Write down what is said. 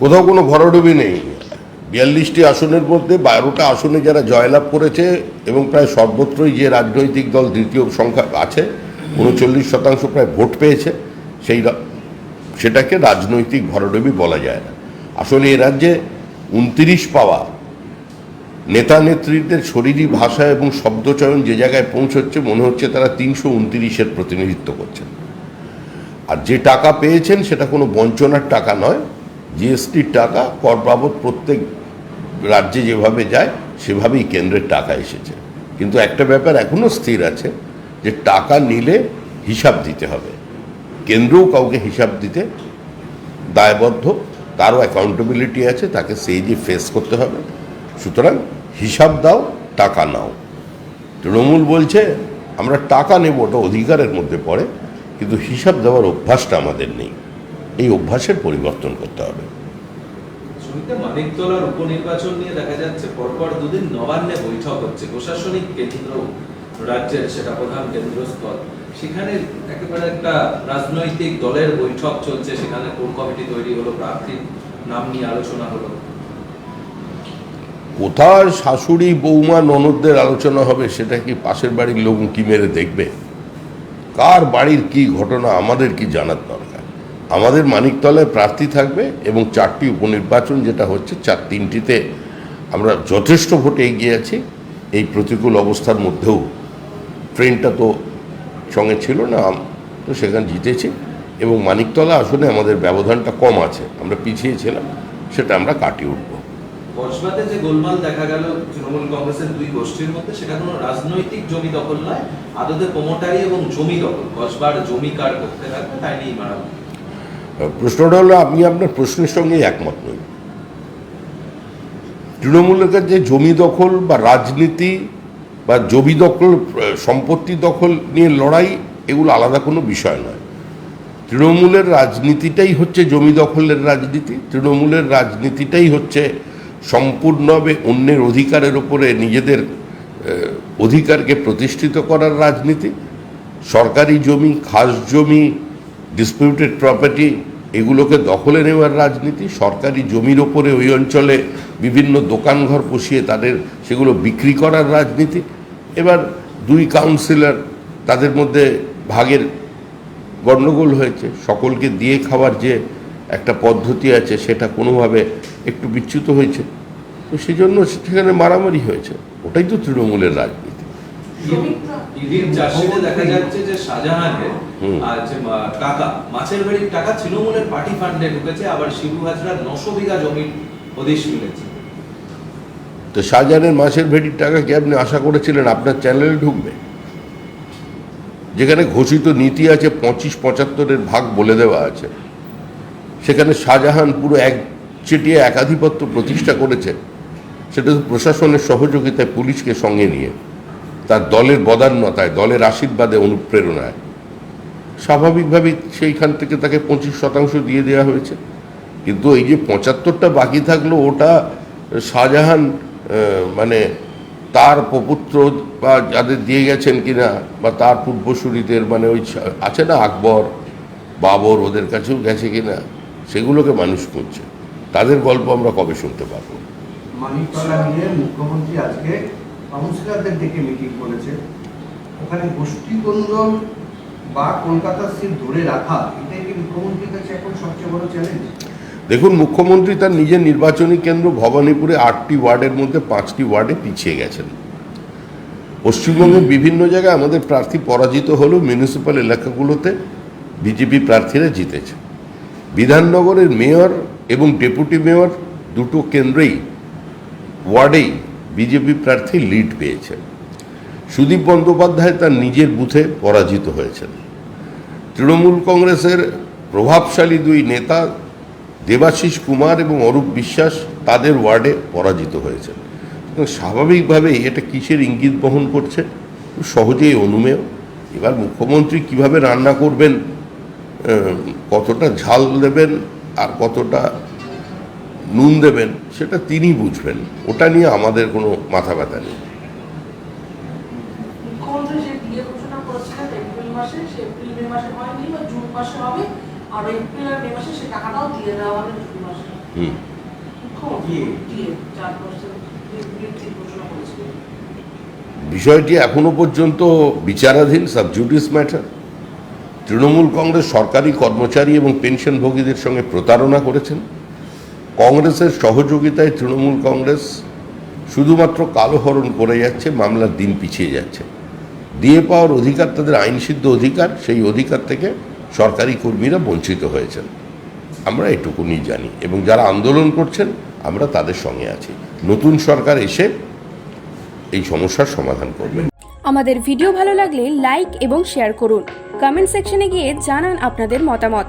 কোথাও কোনো ভরাডুবি নেই। বিয়াল্লিশটি আসনের মধ্যে বারোটা আসনে যারা জয়লাভ করেছে এবং প্রায় সর্বত্রই যে রাজনৈতিক দল দ্বিতীয় সংখ্যা আছে, উনচল্লিশ শতাংশ প্রায় ভোট পেয়েছে, সেই সেটাকে রাজনৈতিক ভরাডুবি বলা যায় না। আসলে এ রাজ্যে উনত্রিশ পাওয়া নেতা নেত্রীদের শরীরী ভাষা এবং শব্দচয়ন যে জায়গায় পৌঁছচ্ছে, মনে হচ্ছে তারা তিনশো উনত্রিশের প্রতিনিধিত্ব করছেন। আর যে টাকা পেয়েছেন, সেটা কোনো বঞ্চনার টাকা নয় জিএসটির টাকা কর বাবদ প্রত্যেক রাজ্যে যেভাবে যায়, সেভাবেই কেন্দ্রের টাকা এসেছে। কিন্তু একটা ব্যাপার এখনও স্থির আছে যে টাকা নিলে হিসাব দিতে হবে। কেন্দ্রও কাউকে হিসাব দিতে দায়বদ্ধ, তারও অ্যাকাউন্টেবিলিটি আছে, তাকে সেই যে ফেস করতে হবে। সুতরাং হিসাব দাও, টাকা নাও। তৃণমূল বলছে, আমরা টাকা নেব, ওটা অধিকারের মধ্যে পড়ে, কিন্তু হিসাব দেওয়ার অভ্যাসটা আমাদের নেই। এই অভ্যাসের পরিবর্তন করতে হবে। মানিকতলার উপনির্বাচন নিয়ে দেখা যাচ্ছে পরপর দুদিন নবান্নে বৈঠক হচ্ছে। প্রশাসনিক কেন্দ্র রাজ্যের সেটা প্রধান কেন্দ্রস্থল। সেখানে একেবারে একটা রাজনৈতিক দলের বৈঠক চলছে সেখানে কোর কমিটি তৈরি হলো প্রার্থীর নাম নিয়ে আলোচনা হলো। কোথায় শাশুড়ি বৌমা ননদদের আলোচনা হবে সেটা কি পাশের বাড়ির লোক কি মেরে দেখবে? কার বাড়ির কি ঘটনা আমাদের কি জানার দরকার? আমাদের মানিকতলায় প্রার্থী থাকবে এবং চারটি উপনির্বাচন যেটা হচ্ছে চার তিনটিতে আমরা যথেষ্ট ভোটে এগিয়ে আছি। এই প্রতিকূল অবস্থার মধ্যেও ট্রেনটা তো সঙ্গে ছিল না তো সেখানে জিতেছি এবং মানিকতলা আসলে আমাদের ব্যবধানটা কম আছে। আমরা পিছিয়ে ছিলাম, সেটা আমরা কাটিয়ে উঠবো। কসবাতে যে গোলমাল দেখা গেল তৃণমূল কংগ্রেসের দুই গোষ্ঠীর মধ্যে, সেটা কোনো রাজনৈতিক জমি দখল নয়, আদতে প্রমোটারি এবং জমি দখল। কসবার জমি কার করতে থাকবে, তাই মারামারি। প্রশ্নটা হলো, আমি আপনার প্রশ্নের সঙ্গে একমত নই। তৃণমূলের কাছে জমি দখল বা রাজনীতি বা জমি দখল সম্পত্তি দখল নিয়ে লড়াই, এগুলো আলাদা কোনো বিষয় নয়। তৃণমূলের রাজনীতিটাই হচ্ছে জমি দখলের রাজনীতি, তৃণমূলের রাজনীতিটাই হচ্ছে সম্পূর্ণভাবে অন্যের অধিকারের উপরে নিজেদের অধিকারকে প্রতিষ্ঠিত করার রাজনীতি। সরকারি জমি, খাস জমি ডিসপিউটেড প্রপার্টি এগুলোকে দখলে নেওয়ার রাজনীতি, সরকারি জমির ওপরে ওই অঞ্চলে বিভিন্ন দোকানঘর বসিয়ে তাদের সেগুলো বিক্রি করার রাজনীতি। এবার দুই কাউন্সিলর তাদের মধ্যে ভাগের গণ্ডগোল হয়েছে। সকলকে দিয়ে খাওয়ার যে একটা পদ্ধতি আছে, সেটা কোনোভাবে একটু বিচ্যুত হয়েছে। তো সেজন্য সেখানে মারামারি হয়েছে। ওটাই তো তৃণমূলের রাজনীতি। ইডির চার্জশিটে দেখা যাচ্ছে যে শাহজাহানের টাকা। মাছের বাড়ির টাকা তৃণমূলের পার্টি ফান্ডে ঢুকেছে আবার শিবু হাজরার নশো বিঘা জমির হদিশ মিলেছে। তো শাহজাহানের মাসের ভেটির টাকা কি আপনি আশা করেছিলেন আপনার চ্যানেলে ঢুকবে? যেখানে ঘোষিত নীতি আছে পঁচিশ পঁচাত্তরের ভাগ বলে দেওয়া আছে। সেখানে শাহজাহান পুরো এক চেটিয়ে একাধিপত্য প্রতিষ্ঠা করেছে। সেটা তো প্রশাসনের সহযোগিতায় পুলিশকে সঙ্গে নিয়ে। তার দলের বদান্যতায়, দলের আশীর্বাদে অনুপ্রেরণায়। স্বাভাবিকভাবেই সেইখান থেকে তাকে পঁচিশ শতাংশ দিয়ে দেওয়া হয়েছে। কিন্তু এই যে পঁচাত্তরটা বাকি থাকল, ওটা শাহজাহান মানে তার প্রপুত্র বা যাদের দিয়ে গেছেন কিনা, বা তার পূর্বসূরিদের মানে ওই আছে না আকবর, বাবর, ওদের কাছেও গেছে কিনা, সেগুলোকে মানুষ করছে তাদের গল্প আমরা কবে শুনতে পারব মুখ্যমন্ত্রী আজকে কাউন্সিলরদের ডেকে মিটিং করেছে। ওখানে গোষ্ঠীকন্দল বা কলকাতার সিট ধরে রাখা, এটাই কি মুখ্যমন্ত্রীর কাছে এখন সবচেয়ে বড় চ্যালেঞ্জ দেখুন, মুখ্যমন্ত্রী তার নিজের নির্বাচনী কেন্দ্র ভবানীপুরে আটটি ওয়ার্ডের মধ্যে পাঁচটি ওয়ার্ডে পিছিয়ে গেছেন। পশ্চিমবঙ্গের বিভিন্ন জায়গায় আমাদের প্রার্থী পরাজিত হলেও মিউনিসিপ্যাল এলাকাগুলোতে, বিজেপি প্রার্থীরা জিতেছে। বিধাননগরের মেয়র এবং ডেপুটি মেয়র দুটো কেন্দ্রেই, ওয়ার্ডেই বিজেপি প্রার্থী লিড পেয়েছেন। সুদীপ বন্দ্যোপাধ্যায় তার নিজের বুথে পরাজিত হয়েছেন। তৃণমূল কংগ্রেসের প্রভাবশালী দুই নেতা, দেবাশিস কুমার এবং অরূপ বিশ্বাস, তাদের ওয়ার্ডে পরাজিত হয়েছেন। স্বাভাবিকভাবেই এটা কিসের ইঙ্গিত বহন করছে? সহজেই অনুমেয়। এবার মুখ্যমন্ত্রী কীভাবে রান্না করবেন কতটা ঝাল দেবেন আর কতটা নুন দেবেন সেটা তিনি বুঝবেন। ওটা নিয়ে আমাদের কোনো মাথা ব্যথা নেই। বিষয়টি এখনও পর্যন্ত বিচারাধীন সাবজুডিস ম্যাটার। তৃণমূল কংগ্রেস সরকারি কর্মচারী এবং পেনশনভোগীদের সঙ্গে প্রতারণা করেছেন। কংগ্রেসের সহযোগিতায় তৃণমূল কংগ্রেস শুধুমাত্র কালোহরণ করে যাচ্ছে, মামলার দিন পিছিয়ে যাচ্ছে। দিয়ে পাওয়ার অধিকার তাদের আইনসিদ্ধ অধিকার, সেই অধিকার থেকে সরকারি কর্মীরা বঞ্চিত হয়েছেন। আমরা এটুকুনি জানি এবং যারা আন্দোলন করছেন, আমরা তাদের সঙ্গে আছি। নতুন সরকার এসে এই সমস্যার সমাধান করবে। আমাদের ভিডিও ভালো লাগলে লাইক এবং শেয়ার করুন। কমেন্ট সেকশনে গিয়ে জানান আপনাদের মতামত।